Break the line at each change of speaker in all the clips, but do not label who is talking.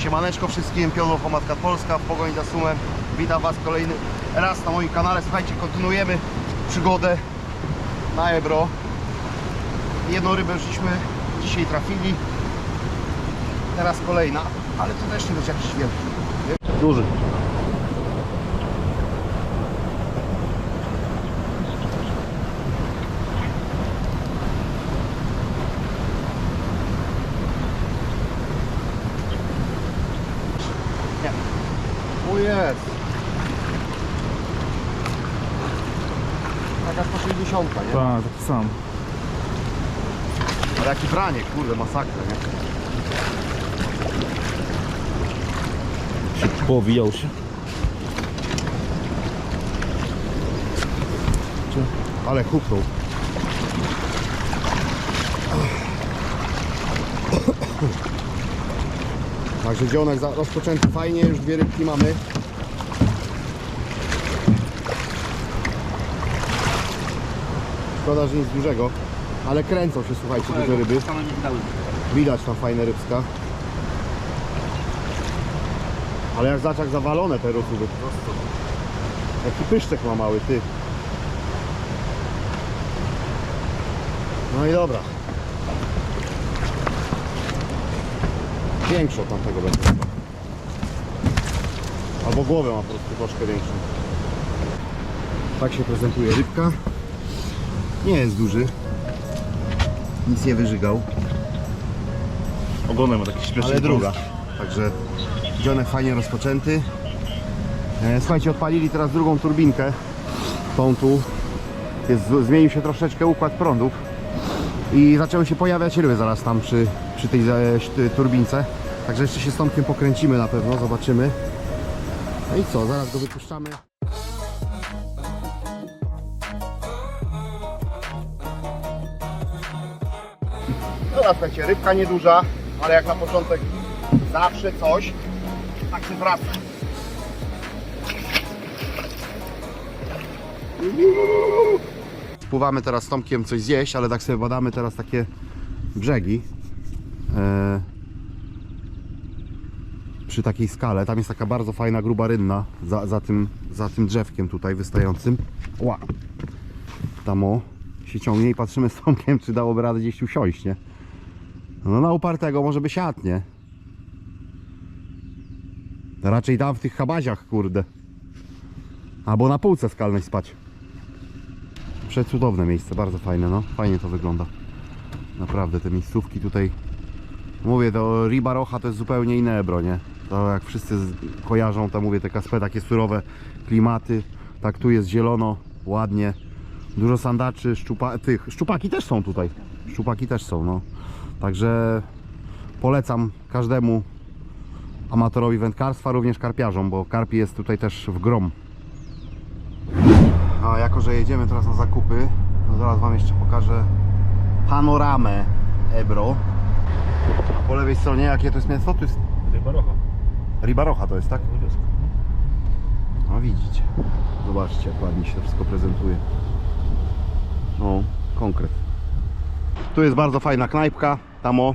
Siemaneczko wszystkim, Pionowo Matka Polska w pogoni za sumem. Witam Was kolejny raz na moim kanale. Słuchajcie, kontynuujemy przygodę na Ebro. Jedną rybę żeśmy dzisiaj trafili. Teraz kolejna, ale to też nie będzie jakiś wielki. Duży. Jest. Taka 160, nie?
Tak, taki sam.
Ale jaki branie, kurde, masakra, nie?
Powijał się.
Ale huknął. Także dzionek rozpoczęty fajnie, już dwie rybki mamy. Szkoda, że nic dużego, ale kręcą się, słuchajcie, duże ryby. Widać tam fajne rybska. Ale jak zaczak zawalone te rotuby. Jaki pyszczek ma mały, ty. No i dobra. Większy od tamtego będzie. Albo głowę ma po prostu troszkę większą. Tak się prezentuje rybka. Nie jest duży. Nic nie wyżygał.
Ogonem ma taki śmieszny
Ale druga. Także dzionek fajnie rozpoczęty. E, Słuchajcie, odpalili teraz drugą turbinkę. Tą tu. Jest, zmienił się troszeczkę układ prądów. I zaczęły się pojawiać ryby zaraz tam przy, przy tej e, turbince. Także jeszcze się z Tomkiem pokręcimy na pewno, zobaczymy. No i co, zaraz go wypuszczamy. Dobra, słuchajcie, rybka nieduża, ale jak na początek zawsze coś, tak się wraca. Spływamy teraz z Tomkiem coś zjeść, ale tak sobie badamy teraz takie brzegi. E, przy takiej skale. Tam jest taka bardzo fajna, gruba rynna za, za, tym, za tym drzewkiem tutaj wystającym. Ła. Tam o się ciągnie i patrzymy z Tomkiem, czy dałoby radę gdzieś usiąść, nie? No na upartego może by siadł, nie? Raczej tam w tych chabaziach, kurde. Albo na półce skalnej spać. Przecudowne miejsce, bardzo fajne, no. Fajnie to wygląda. Naprawdę, te miejscówki tutaj... Mówię, to Riba Rocha to jest zupełnie inne Ebro, nie? To jak wszyscy kojarzą, to mówię, te kaspy, takie surowe klimaty. Tak, tu jest zielono, ładnie. Dużo sandaczy, szczupa, tych, szczupaki też są tutaj. Szczupaki też są, no. Także polecam każdemu amatorowi wędkarstwa, również karpiarzom, bo karpi jest tutaj też w grom. A jako, że jedziemy teraz na zakupy, to zaraz Wam jeszcze pokażę panoramę Ebro. A po lewej stronie jakie to jest miasto? To jest
Ryba rocha.
Ribarocha to jest, tak? No widzicie. Zobaczcie jak ładnie się to wszystko prezentuje. No, konkret. Tu jest bardzo fajna knajpka, tam o.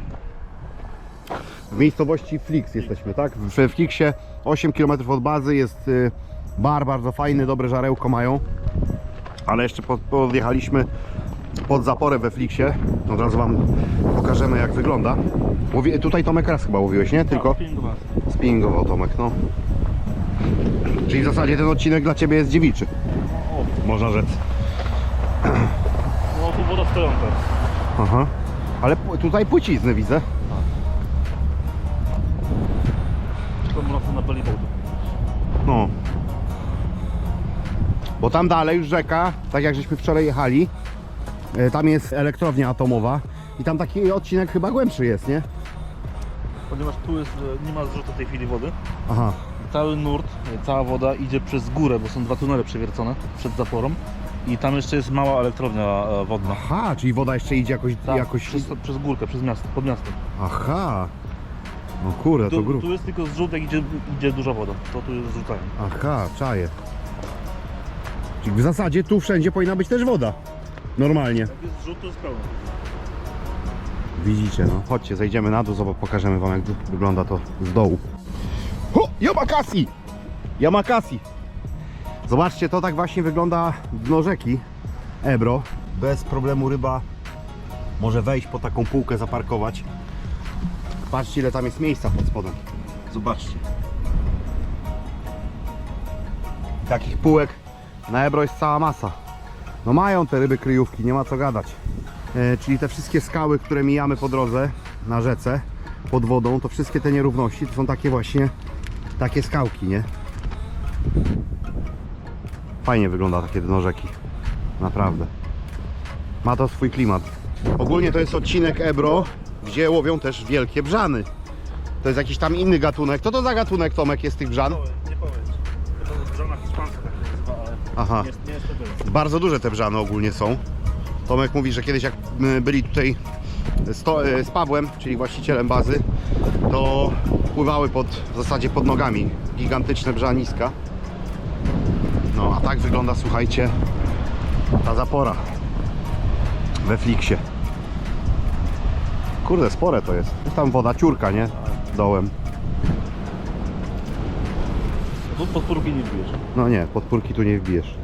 W miejscowości Flix jesteśmy, tak? W Flixie 8 km od bazy jest y, bar bardzo fajny, dobre żarełko mają. Ale jeszcze pod, podjechaliśmy pod zaporę we Flixie. Od razu Wam pokażemy jak wygląda. Mówi, tutaj Tomek raz chyba mówiłeś, nie? Tylko spinningował Tomek, no. Czyli w zasadzie ten odcinek dla Ciebie jest dziewiczy. Można rzec.
No tu woda stojąca.
Aha. Ale pu- tutaj płcizny widzę.
To można na paliwo.
No. Bo tam dalej już rzeka, tak jak żeśmy wczoraj jechali, e, tam jest elektrownia atomowa i tam taki odcinek chyba głębszy jest, nie?
Ponieważ tu jest, nie ma zrzutu w tej chwili wody.
Aha.
Cały nurt, cała woda idzie przez górę, bo są dwa tunele przewiercone przed zaporą. I tam jeszcze jest mała elektrownia e, wodna.
Aha, czyli woda jeszcze idzie jakoś...
Tak,
jakoś...
przez, przez górkę, przez miasto, pod miastem.
Aha. No kurde, to
Tu,
grubo.
tu jest tylko zrzut, jak idzie, idzie duża woda. To tu jest zrzucają.
Aha, czaję. Czyli w zasadzie tu wszędzie powinna być też woda. Normalnie.
Jak jest zrzut, to jest pełno.
Widzicie, no. Chodźcie, zejdziemy na dół, zobacz, pokażemy wam jak wygląda to z dołu. Yamakasi! Yamakasi! Zobaczcie, to tak właśnie wygląda dno rzeki Ebro. Bez problemu ryba może wejść po taką półkę, zaparkować. Patrzcie ile tam jest miejsca pod spodem. Zobaczcie. Takich półek na Ebro jest cała masa. No mają te ryby kryjówki, nie ma co gadać. E, czyli te wszystkie skały, które mijamy po drodze na rzece, pod wodą, to wszystkie te nierówności to są takie właśnie takie skałki, nie? Fajnie wygląda takie dno rzeki. Naprawdę. Ma to swój klimat. Ogólnie to jest odcinek Ebro, gdzie łowią też wielkie brzany. To jest jakiś tam inny gatunek. Co to za gatunek, Tomek, jest tych brzan?
Nie powiedz. To brzana hiszpańska tak się nazywa, ale
Aha.
nie, nie jest to byle.
Bardzo duże te brzany ogólnie są. Tomek mówi, że kiedyś jak my byli tutaj z, to, e, z Pawłem, czyli właścicielem bazy, to pływały pod, w zasadzie pod nogami gigantyczne brzaniska. No a tak wygląda, słuchajcie, ta zapora we Fliksie. Kurde, spore to jest. Jest tam woda ciurka, nie? Dołem.
Tu podpórki nie wbijesz.
No nie, podpórki tu nie wbijesz.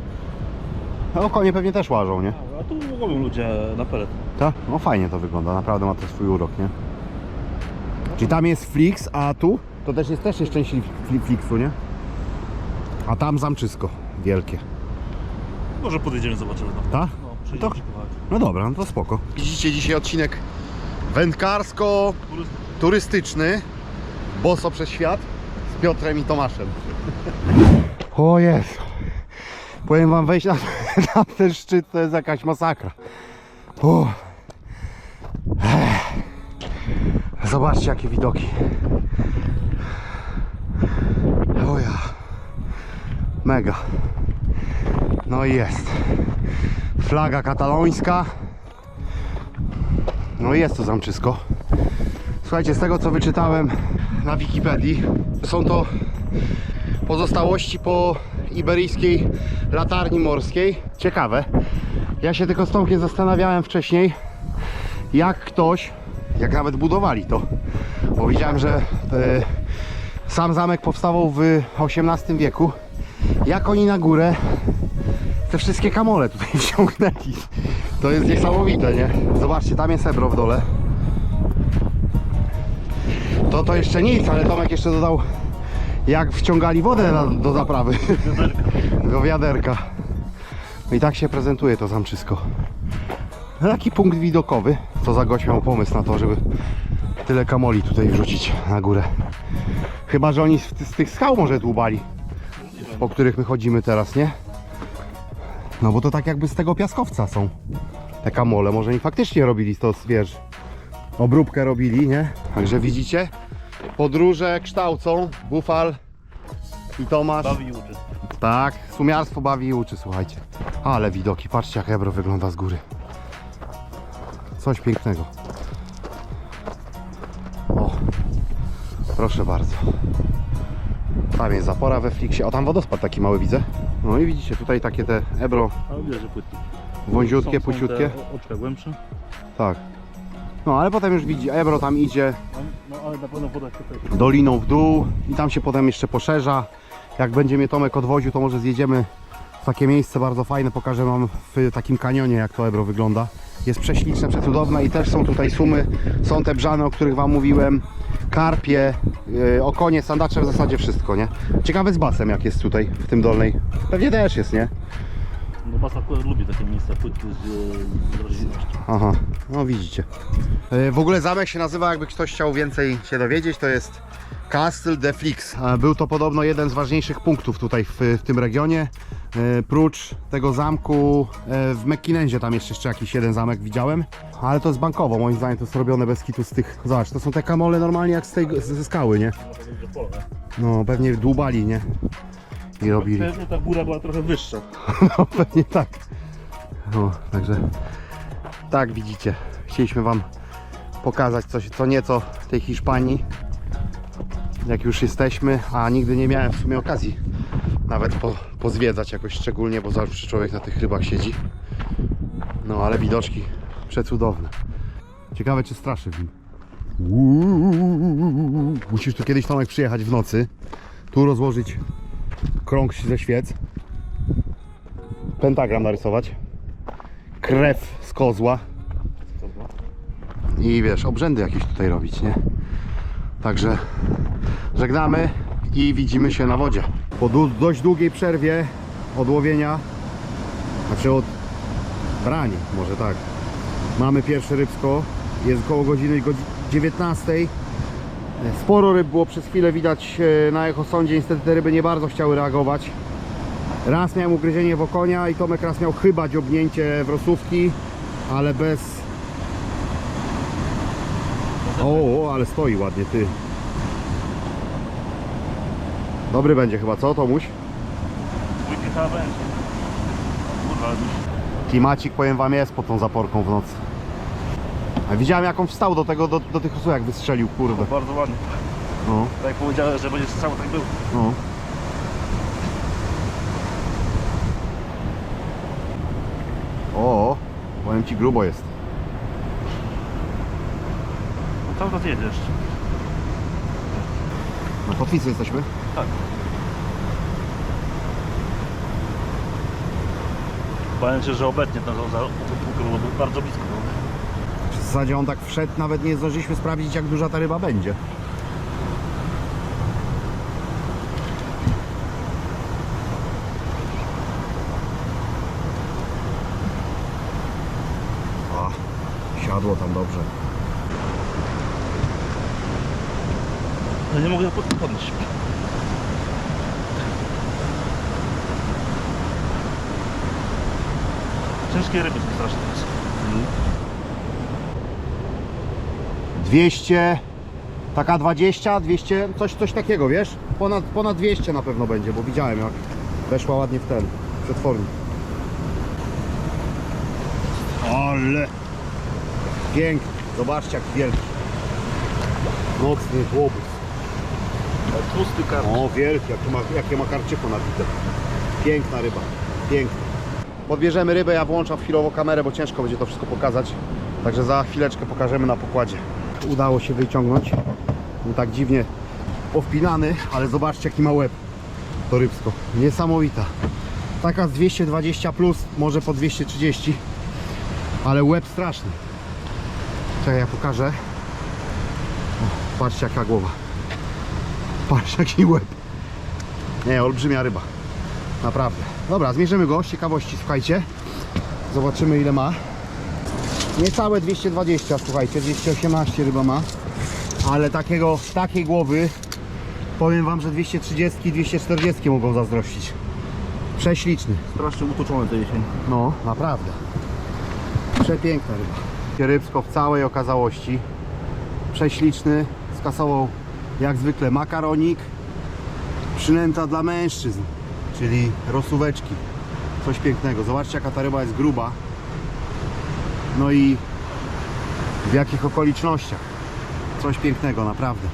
No konie pewnie też łażą, nie?
Tu łowią ludzie na pelet.
Tak? No fajnie to wygląda, naprawdę ma to swój urok, nie? Czyli tam jest Flix, a tu? To też jest też jest część Fli- Flixu, nie? A tam zamczysko wielkie.
Może podjedziemy, zobaczymy. No,
Tak?
no
To-
ci kawałek.
No dobra, no to spoko. Widzicie dzisiaj odcinek wędkarsko-turystyczny Boso przez świat z Piotrem i Tomaszem. O Jezu. Powiem wam, wejść na, na ten szczyt to jest jakaś masakra. Zobaczcie jakie widoki. O ja. Mega. No i jest. Flaga katalońska. No i jest to zamczysko. Słuchajcie, z tego co wyczytałem na Wikipedii, są to pozostałości po iberyjskiej latarni morskiej. Ciekawe. Ja się tylko z Tomkiem zastanawiałem wcześniej, jak ktoś, jak nawet budowali to. Bo widziałem, że e, sam zamek powstawał w XVIII wieku. Jak oni na górę te wszystkie kamole tutaj wciągnęli. To jest niesamowite, nie? Zobaczcie, tam jest Ebro w dole. To to jeszcze nic, ale Tomek jeszcze dodał jak wciągali wodę na, do zaprawy. Do wiaderka. No i tak się prezentuje to zamczysko. Taki punkt widokowy. Co za gość miał pomysł na to, żeby tyle kamoli tutaj wrzucić na górę. Chyba, że oni z, z tych skał może dłubali, po których my chodzimy teraz, nie? No bo to tak jakby z tego piaskowca są te kamole. Może oni faktycznie robili to, wiesz, obróbkę robili, nie? Także widzicie, podróże kształcą Bufal i Tomasz.
Bawi i uczy.
Tak, sumiarstwo bawi i uczy, słuchajcie. Ale widoki, patrzcie jak Ebro wygląda z góry. Coś pięknego. O, proszę bardzo. Tam jest zapora we Fliksie. O, tam wodospad taki mały widzę. No i widzicie, tutaj takie te Ebro
widać, że płytki.
wąziutkie,
te Oczka głębsze.
Tak. No ale potem już widzi, Ebro tam idzie
No, ale na pewno woda się też.
doliną w dół i tam się potem jeszcze poszerza. Jak będzie mnie Tomek odwoził, to może zjedziemy w takie miejsce bardzo fajne. Pokażę wam w takim kanionie, jak to Ebro wygląda. Jest prześliczne, przecudowne i też są tutaj sumy. Są te brzany, o których wam mówiłem. Karpie, yy, okonie, sandacze, w zasadzie wszystko, nie? Ciekawe z basem, jak jest tutaj, w tym dolnej. Pewnie też jest, nie?
No Bas akurat lubi takie miejsca płytkie z, z roślinnością.
Aha, no widzicie. E, W ogóle zamek się nazywa, jakby ktoś chciał więcej się dowiedzieć, to jest Castle de Flix. Był to podobno jeden z ważniejszych punktów tutaj w, w tym regionie. E, Prócz tego zamku e, w McKinnonzie tam jeszcze, jeszcze jakiś jeden zamek widziałem. Ale to jest bankowo, moim zdaniem to jest robione bez kitu z tych... Zobacz, to są te kamole normalnie jak z tej, ze skały, nie?
No.
No pewnie dłubali, nie? I robili.
Pewnie ta góra była trochę wyższa.
No pewnie tak. No, także tak widzicie. Chcieliśmy wam pokazać coś, co nieco tej Hiszpanii. Jak już jesteśmy, a nigdy nie miałem w sumie okazji nawet po, pozwiedzać jakoś szczególnie, bo zawsze człowiek na tych rybach siedzi. No ale widoczki przecudowne. Ciekawe czy straszy w nim. Uuu, Musisz tu kiedyś Tomek przyjechać w nocy. Tu rozłożyć krąg ze świec. Pentagram narysować. Krew z kozła. I wiesz, obrzędy jakieś tutaj robić, nie? Także żegnamy i widzimy się na wodzie. Po dość długiej przerwie od łowienia, znaczy od brania, może tak. Mamy pierwsze rybsko, jest około godziny godzi- 19. Sporo ryb było przez chwilę widać e, na echosądzie, niestety te ryby nie bardzo chciały reagować. Raz miałem ugryzienie w okonia i Tomek raz miał chyba dziobnięcie w rosówki, ale bez... O, o, ale stoi ładnie, ty. Dobry będzie chyba, co Tomuś?
Dwójki chyba będzie.
Klimacik powiem wam jest pod tą zaporką w nocy. A widziałem jak on wstał do tego, do, do tych osób jak wystrzelił, kurde.
bardzo ładnie.
No,
Tak jak powiedziałem, że będzie strzał, tak był.
no. O, powiem ci grubo jest.
No cały czas jedzie jeszcze.
Na kotwicy jesteśmy?
Tak. Powiem Ci, że obecnie ten za, za, był bardzo blisko.
Zasadzie on tak wszedł, nawet nie zdążyliśmy sprawdzić jak duża ta ryba będzie. A, siadło tam dobrze.
Ja nie mogę pod- podnieść. Ciężkie ryby są strasznie.
200, taka 20, 200, coś, coś takiego, wiesz? Ponad, ponad 200 na pewno będzie, bo widziałem jak weszła ładnie w ten przetwornik. Ale piękny, zobaczcie jak wielki. Nocny łobuz.
Tłusty karp.
O, wielki, jakie ma, jakie ma karczyko nabite. Piękna ryba, piękna. Podbierzemy rybę, ja włączam chwilowo kamerę, bo ciężko będzie to wszystko pokazać. Także za chwileczkę pokażemy na pokładzie. Udało się wyciągnąć. Nie tak dziwnie powpinany, ale zobaczcie jaki ma łeb. To rybsko. Niesamowita. Taka z 220 plus, może po 230. Ale łeb straszny. Czekaj, ja pokażę. O, patrzcie jaka głowa. Patrz jaki łeb. Nie, olbrzymia ryba. Naprawdę. Dobra, zmierzymy go z ciekawości, słuchajcie. Zobaczymy ile ma. Niecałe 220, słuchajcie, 218 ryba ma. Ale takiego, takiej głowy powiem wam, że 230, 240 mogą zazdrościć. Prześliczny.
Strasznie utoczone tej jesień.
No, naprawdę. Przepiękna ryba. Rybsko w całej okazałości. Prześliczny. Skasował jak zwykle makaronik. Przynęta dla mężczyzn, czyli rosóweczki. Coś pięknego. Zobaczcie jaka ta ryba jest gruba. No i w jakich okolicznościach. Coś pięknego, naprawdę.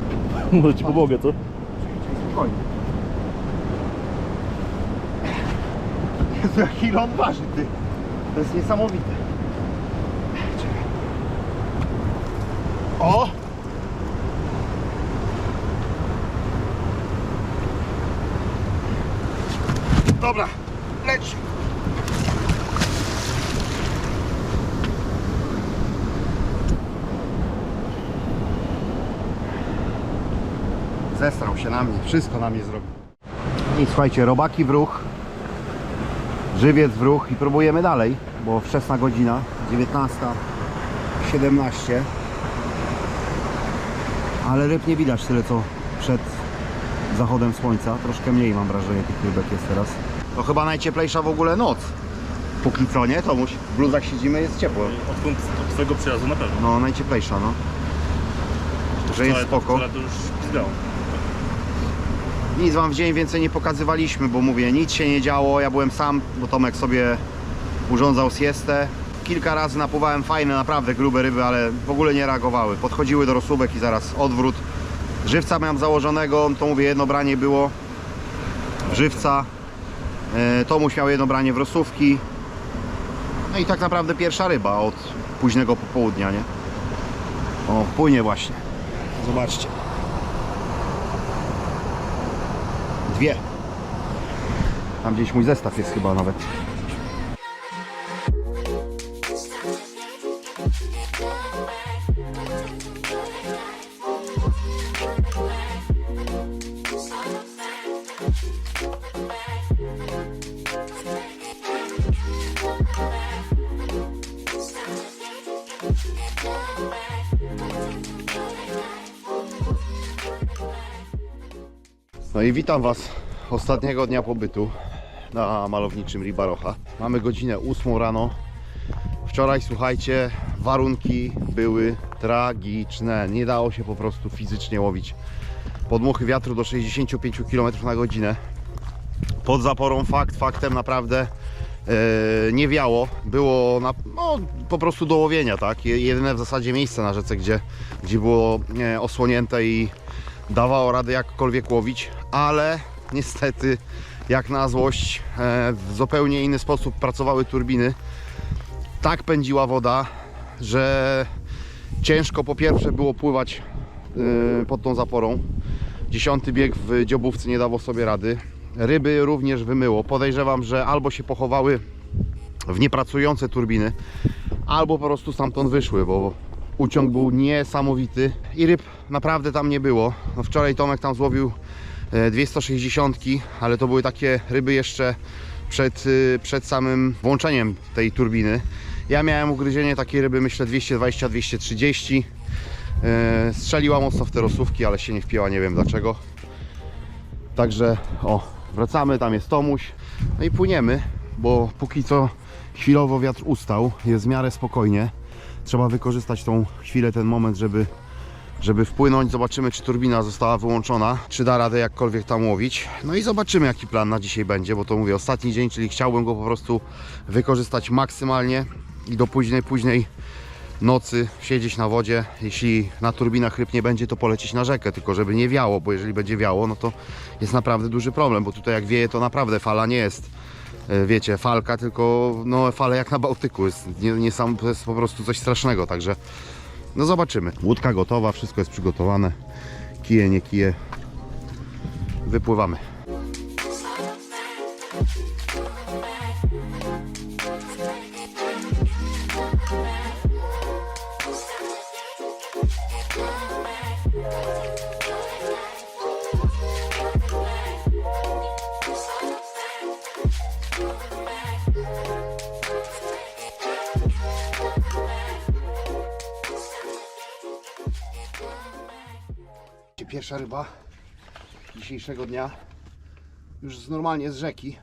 Może Ci pomogę, co?
Spokojnie. Jezu, jak ile on waży, ty. To jest niesamowite. Czekaj. O! Dobra, leć. Na mnie, wszystko na mnie zrobił. I słuchajcie, robaki w ruch, żywiec w ruch i próbujemy dalej, bo wczesna godzina, 19.17. Ale ryb nie widać tyle co przed zachodem słońca. Troszkę mniej mam wrażenie tych rybek jest teraz. To chyba najcieplejsza w ogóle noc. Póki co, nie? Tomuś, w bluzach siedzimy, jest ciepło.
Odkąd od Twojego przyjazdu na pewno.
No, najcieplejsza, no. Że jest spoko.
Wczoraj to już pizgało.
Nic wam w dzień więcej nie pokazywaliśmy, bo mówię, nic się nie działo. Ja byłem sam, bo Tomek sobie urządzał siestę. Kilka razy napływałem fajne, naprawdę grube ryby, ale w ogóle nie reagowały. Podchodziły do rosówek i zaraz odwrót. Żywca miałem założonego, to mówię, jedno branie było żywca. E, Tomuś miał jedno branie w rosówki. No i tak naprawdę pierwsza ryba od późnego popołudnia, nie? O, płynie właśnie. Zobaczcie. Dwie. Tam gdzieś mój zestaw jest chyba nawet. No i witam Was ostatniego dnia pobytu na malowniczym Ribarocha. Mamy godzinę 8 rano. Wczoraj, słuchajcie, warunki były tragiczne. Nie dało się po prostu fizycznie łowić. Podmuchy wiatru do 65 km na godzinę. Pod zaporą fakt, faktem naprawdę e, nie wiało. Było na, no, po prostu do łowienia, tak? Je- Jedyne w zasadzie miejsce na rzece, gdzie, gdzie było e, osłonięte i dawało radę jakkolwiek łowić, ale niestety jak na złość e, w zupełnie inny sposób pracowały turbiny. Tak pędziła woda, że ciężko po pierwsze było pływać e, pod tą zaporą. Dziesiąty bieg w dziobówce nie dawał sobie rady. Ryby również wymyło. Podejrzewam, że albo się pochowały w niepracujące turbiny, albo po prostu stamtąd wyszły, bo uciąg był niesamowity i ryb naprawdę tam nie było. No wczoraj Tomek tam złowił e, 260, ale to były takie ryby jeszcze przed, y, przed samym włączeniem tej turbiny. Ja miałem ugryzienie takiej ryby, myślę 220-230. E, Strzeliła mocno w te rosówki, ale się nie wpięła, nie wiem dlaczego. Także o, wracamy, tam jest Tomuś. No i płyniemy, bo póki co chwilowo wiatr ustał, jest w miarę spokojnie. Trzeba wykorzystać tą chwilę, ten moment, żeby, żeby wpłynąć. Zobaczymy, czy turbina została wyłączona, czy da radę jakkolwiek tam łowić. No i zobaczymy, jaki plan na dzisiaj będzie, bo to mówię, ostatni dzień, czyli chciałbym go po prostu wykorzystać maksymalnie i do późnej, późnej nocy siedzieć na wodzie. Jeśli na turbinach ryb nie będzie, to polecieć na rzekę, tylko żeby nie wiało, bo jeżeli będzie wiało, no to jest naprawdę duży problem, bo tutaj jak wieje, to naprawdę fala nie jest wiecie, falka, tylko no, fale jak na Bałtyku. Jest, nie, nie sam, to jest po prostu coś strasznego, także no zobaczymy. Łódka gotowa, wszystko jest przygotowane. Kije, nie kije. Wypływamy. Dzisiejszego dnia. Już normalnie z rzeki.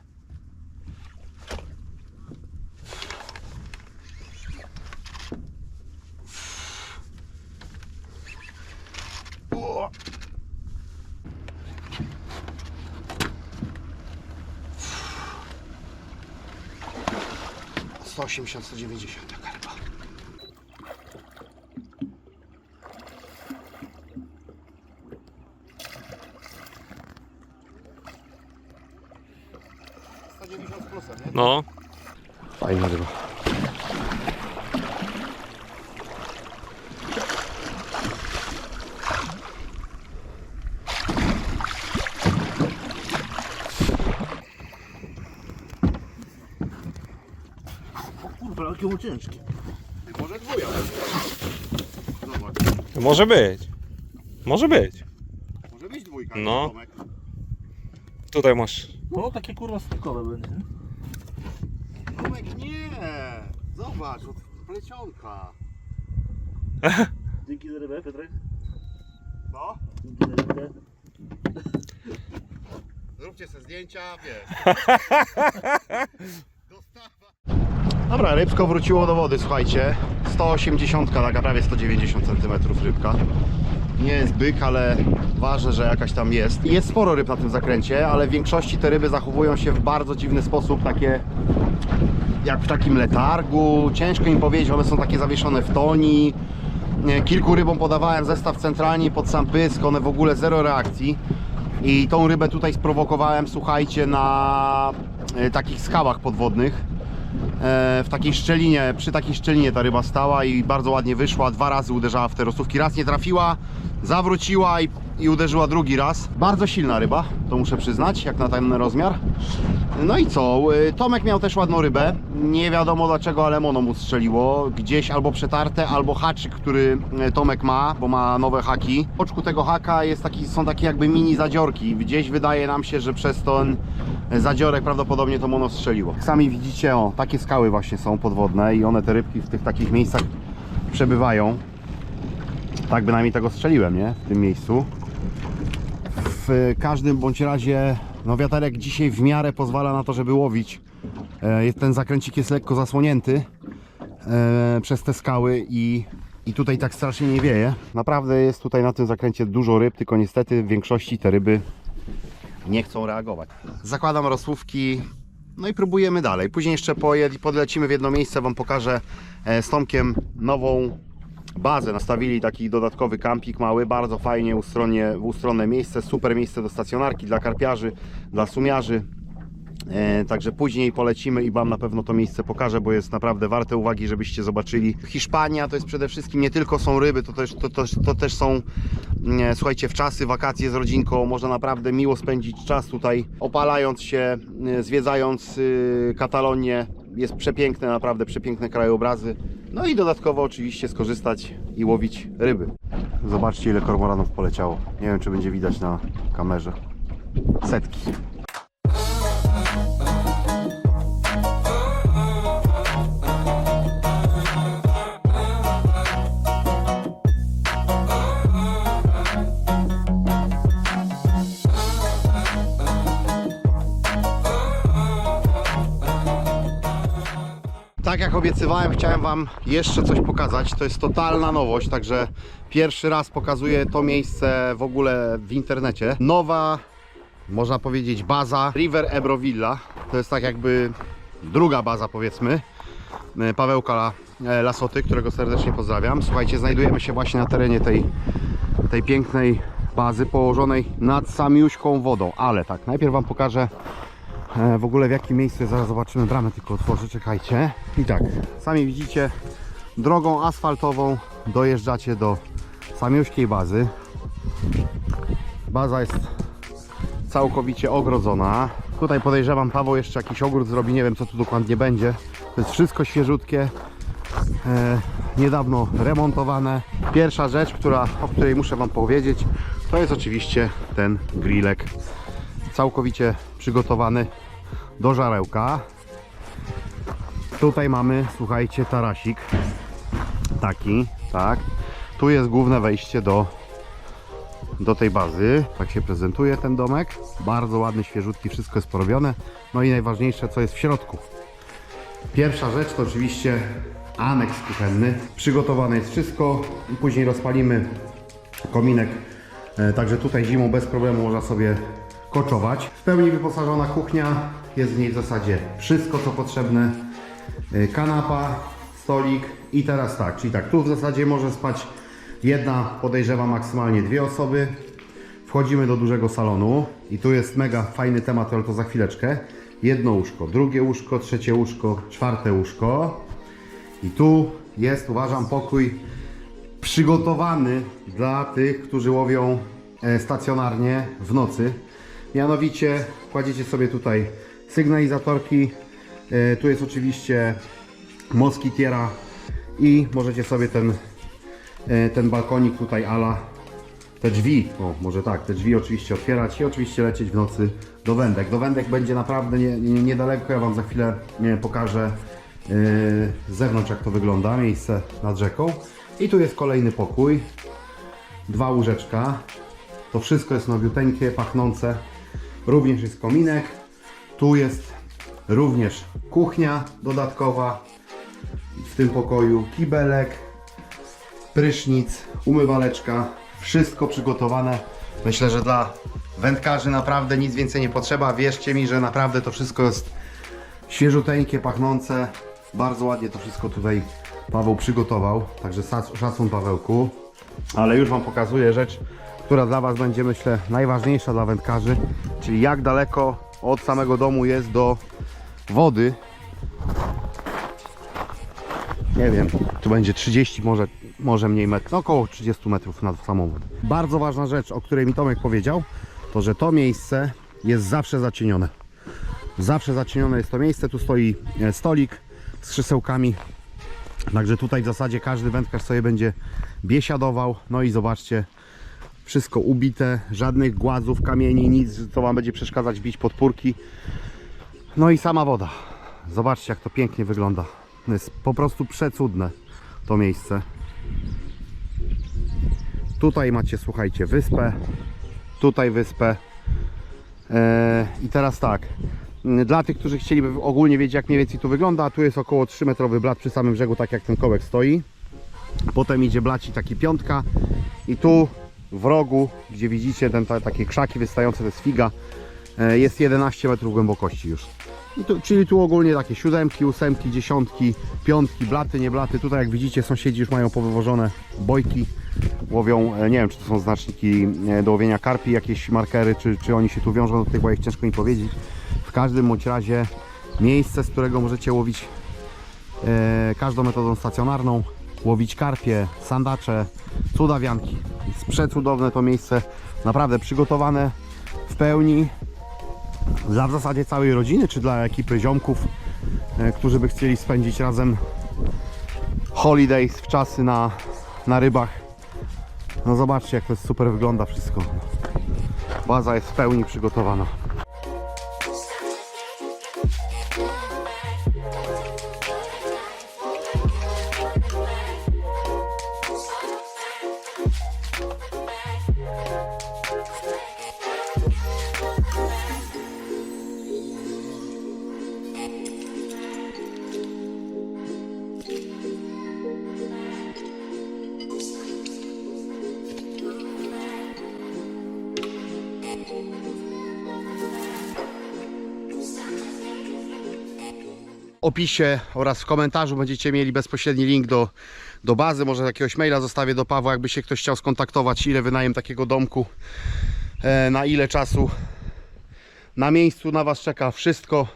Osiemdziesiąt, sto dziewięćdziesiąt ryba. Sto dziewięćdziesiąt z plusem, nie?
No,
Fajna ryba.
O kurwa, jakie on ciężkie.
Może. Zobacz,
to może być. Może być.
może być dwójka.
No.
Tomek.
Tutaj masz.
No takie kurwa stykowe będzie. nie?
Tomek, nie! Zobacz, od plecionka.
Dzięki za rybę, Piotrek.
No,
Dzięki za rybę.
zróbcie sobie zdjęcia, wiesz. Dostawa. Dobra, rybsko wróciło do wody, słuchajcie. 180, taka prawie 190 cm rybka. Nie jest byk, ale ważne, że jakaś tam jest. Jest sporo ryb na tym zakręcie, ale w większości te ryby zachowują się w bardzo dziwny sposób, takie jak w takim letargu. Ciężko im powiedzieć, one są takie zawieszone w toni. Kilku rybom podawałem zestaw centralnie pod sam pysk, one w ogóle zero reakcji. I tą rybę tutaj sprowokowałem, słuchajcie, na e, takich skałach podwodnych. E, w takiej szczelinie, przy takiej szczelinie ta ryba stała i bardzo ładnie wyszła. Dwa razy uderzała w te rosówki. Raz nie trafiła, zawróciła i i uderzyła drugi raz. Bardzo silna ryba, to muszę przyznać, jak na ten rozmiar. No i co? y, Tomek miał też ładną rybę. Nie wiadomo dlaczego, ale mono mu strzeliło. Gdzieś albo przetarte, albo haczyk, który y, Tomek ma, bo ma nowe haki. W oczku tego haka jest taki, są takie jakby mini zadziorki. Gdzieś wydaje nam się, że przez ten zadziorek prawdopodobnie to mono strzeliło. Sami widzicie, o, takie skały właśnie są podwodne i one te rybki w tych takich miejscach przebywają. Tak bynajmniej tego strzeliłem, nie? W tym miejscu. W każdym bądź razie, no wiaterek dzisiaj w miarę pozwala na to, żeby łowić. E, Ten zakręcik jest lekko zasłonięty e, przez te skały i, i tutaj tak strasznie nie wieje. Naprawdę jest tutaj na tym zakręcie dużo ryb, tylko niestety w większości te ryby nie chcą reagować. Zakładam rozsłówki, no i próbujemy dalej. Później jeszcze podlecimy w jedno miejsce, Wam pokażę e, z Tomkiem nową bazę. Nastawili taki dodatkowy kampik mały, bardzo fajnie ustronnie, ustronne miejsce, super miejsce do stacjonarki dla karpiarzy, dla sumiarzy. E, także później polecimy i Wam na pewno to miejsce pokażę, bo jest naprawdę warte uwagi, żebyście zobaczyli. Hiszpania to jest przede wszystkim nie tylko są ryby, to też, to, to, to też są, mm, słuchajcie, w czasy, wakacje z rodzinką. Można naprawdę miło spędzić czas tutaj, opalając się, y, zwiedzając y, Katalonię. Jest przepiękne, naprawdę przepiękne krajobrazy. No i dodatkowo oczywiście skorzystać i łowić ryby. Zobaczcie ile kormoranów poleciało. Nie wiem czy będzie widać na kamerze. Setki. Tak jak obiecywałem, chciałem Wam jeszcze coś pokazać. To jest totalna nowość, także pierwszy raz pokazuję to miejsce w ogóle w internecie. Nowa, można powiedzieć, baza River Ebro Villa. To jest tak jakby druga baza, powiedzmy. e, Pawełka e, Lasoty, którego serdecznie pozdrawiam. Słuchajcie, znajdujemy się właśnie na terenie tej, tej pięknej bazy położonej nad samiuśką wodą. Ale tak, najpierw Wam pokażę w ogóle w jakim miejscu zaraz zobaczymy, bramę tylko otworzę, czekajcie. I tak, sami widzicie, drogą asfaltową dojeżdżacie do samiuśkiej bazy. Baza jest całkowicie ogrodzona. Tutaj podejrzewam, Paweł jeszcze jakiś ogród zrobi, nie wiem co tu dokładnie będzie. To jest wszystko świeżutkie, e, niedawno remontowane. Pierwsza rzecz, która, o której muszę Wam powiedzieć, to jest oczywiście ten grillek całkowicie przygotowany do żarełka. Tutaj mamy, słuchajcie, tarasik. Taki, tak. Tu jest główne wejście do, do tej bazy. Tak się prezentuje ten domek. Bardzo ładny, świeżutki, wszystko jest porobione. No i najważniejsze, co jest w środku. Pierwsza rzecz to oczywiście aneks kuchenny. Przygotowane jest wszystko. Później rozpalimy kominek. E, Także tutaj zimą bez problemu można sobie koczować. W pełni wyposażona kuchnia. Jest w niej w zasadzie wszystko co potrzebne. E, Kanapa, stolik i teraz tak, czyli tak, tu w zasadzie może spać jedna, podejrzewam maksymalnie dwie osoby. Wchodzimy do dużego salonu i tu jest mega fajny temat, ale to za chwileczkę. Jedno łóżko, drugie łóżko, trzecie łóżko, czwarte łóżko. I tu jest, uważam, pokój przygotowany dla tych, którzy łowią e, stacjonarnie w nocy. Mianowicie kładziecie sobie tutaj sygnalizatorki. E, Tu jest oczywiście moskitiera i możecie sobie ten, e, ten balkonik tutaj ala te drzwi, o może tak, te drzwi oczywiście otwierać i oczywiście lecieć w nocy do wędek. Do wędek będzie naprawdę nie, nie, niedaleko, ja Wam za chwilę pokażę yy, z zewnątrz jak to wygląda, miejsce nad rzeką. I tu jest kolejny pokój, dwa łóżeczka, to wszystko jest nowiuteńkie, pachnące, również jest kominek, tu jest również kuchnia dodatkowa, w tym pokoju kibelek, prysznic, umywaleczka, wszystko przygotowane. Myślę, że dla wędkarzy naprawdę nic więcej nie potrzeba. Wierzcie mi, że naprawdę to wszystko jest świeżuteńkie, pachnące. Bardzo ładnie to wszystko tutaj Paweł przygotował. Także szacun Pawełku. Ale już Wam pokazuję rzecz, która dla Was będzie myślę najważniejsza dla wędkarzy, czyli jak daleko od samego domu jest do wody. Nie wiem, tu będzie 30 może może mniej metrów, no około 30 metrów nad samą wodę. Bardzo ważna rzecz, o której mi Tomek powiedział, to że to miejsce jest zawsze zacienione. Zawsze zacienione jest to miejsce, tu stoi e, stolik z krzesełkami, Także tutaj w zasadzie każdy wędkarz sobie będzie biesiadował. No i zobaczcie, wszystko ubite, żadnych głazów, kamieni, nic, co Wam będzie przeszkadzać bić podpórki. No i sama woda. Zobaczcie, jak to pięknie wygląda. Jest po prostu przecudne to miejsce. Tutaj macie, słuchajcie, wyspę. Tutaj wyspę. Eee, I teraz tak. Dla tych, którzy chcieliby ogólnie wiedzieć, jak mniej więcej tu wygląda, tu jest około 3-metrowy blat przy samym brzegu, tak jak ten kołek stoi. Potem idzie blacik taki piątka i tu w rogu, gdzie widzicie ten, ta, takie krzaki wystające, to jest figa, e, jest 11 metrów głębokości już. Tu, czyli tu ogólnie takie siódemki, ósemki, dziesiątki, piątki, blaty, nie blaty. Tutaj jak widzicie sąsiedzi już mają powywożone bojki, łowią, e, nie wiem czy to są znaczniki e, do łowienia karpi, jakieś markery, czy, czy oni się tu wiążą do tych bojek, ciężko mi powiedzieć. W każdym bądź razie miejsce, z którego możecie łowić e, każdą metodą stacjonarną, łowić karpie, sandacze, cudawianki. Jest przecudowne to miejsce, naprawdę przygotowane w pełni dla w zasadzie całej rodziny, czy dla ekipy ziomków, e, którzy by chcieli spędzić razem holidays w czasy na, na rybach. No zobaczcie jak to super wygląda wszystko. Baza jest w pełni przygotowana. Opisie oraz w komentarzu będziecie mieli bezpośredni link do, do bazy. Może jakiegoś maila zostawię do Pawła, jakby się ktoś chciał skontaktować, ile wynajem takiego domku, e, na ile czasu. Na miejscu na Was czeka wszystko,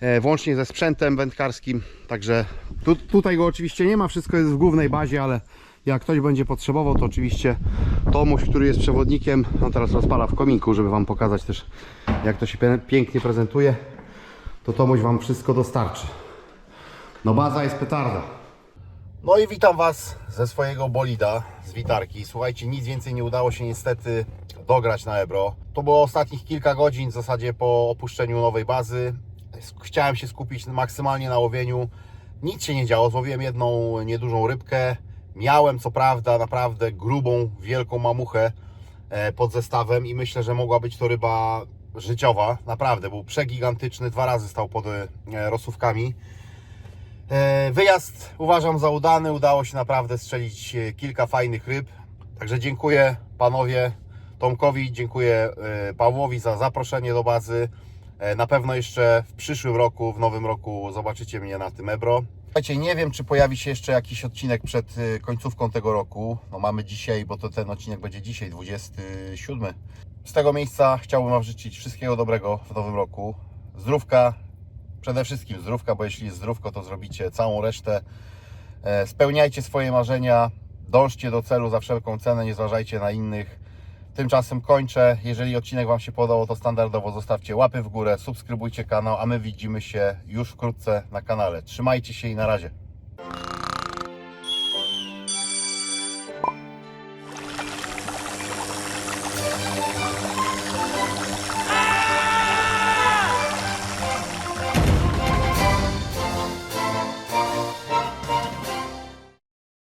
e, włącznie ze sprzętem wędkarskim. Także tu, tutaj go oczywiście nie ma, wszystko jest w głównej bazie, ale jak ktoś będzie potrzebował, to oczywiście Tomuś, który jest przewodnikiem, on teraz rozpala w kominku, żeby Wam pokazać też, jak to się pięknie prezentuje to Tomuś Wam wszystko dostarczy. No baza jest petarda. No i witam Was ze swojego bolida, z witarki. Słuchajcie, nic więcej nie udało się niestety dograć na Ebro. To było ostatnich kilka godzin w zasadzie po opuszczeniu nowej bazy. Chciałem się skupić maksymalnie na łowieniu. Nic się nie działo, złowiłem jedną niedużą rybkę. Miałem co prawda naprawdę grubą, wielką mamuchę e, pod zestawem i myślę, że mogła być to ryba życiowa. Naprawdę, był przegigantyczny, dwa razy stał pod e, rosówkami. E, Wyjazd uważam za udany, udało się naprawdę strzelić e, kilka fajnych ryb. Także dziękuję panowie Tomkowi, dziękuję Pawłowi za zaproszenie do bazy. Na pewno jeszcze w przyszłym roku, w nowym roku zobaczycie mnie na tym Ebro. Słuchajcie, nie wiem, czy pojawi się jeszcze jakiś odcinek przed końcówką tego roku. No mamy dzisiaj, bo to ten odcinek będzie dzisiaj, 27. Z tego miejsca chciałbym Wam życzyć wszystkiego dobrego w nowym roku. Zdrówka, przede wszystkim zdrówka, bo jeśli jest zdrówko, to zrobicie całą resztę. E, Spełniajcie swoje marzenia, dążcie do celu za wszelką cenę, nie zważajcie na innych. Tymczasem kończę. Jeżeli odcinek Wam się podobał, to standardowo zostawcie łapy w górę, subskrybujcie kanał, a my widzimy się już wkrótce na kanale. Trzymajcie się i na razie.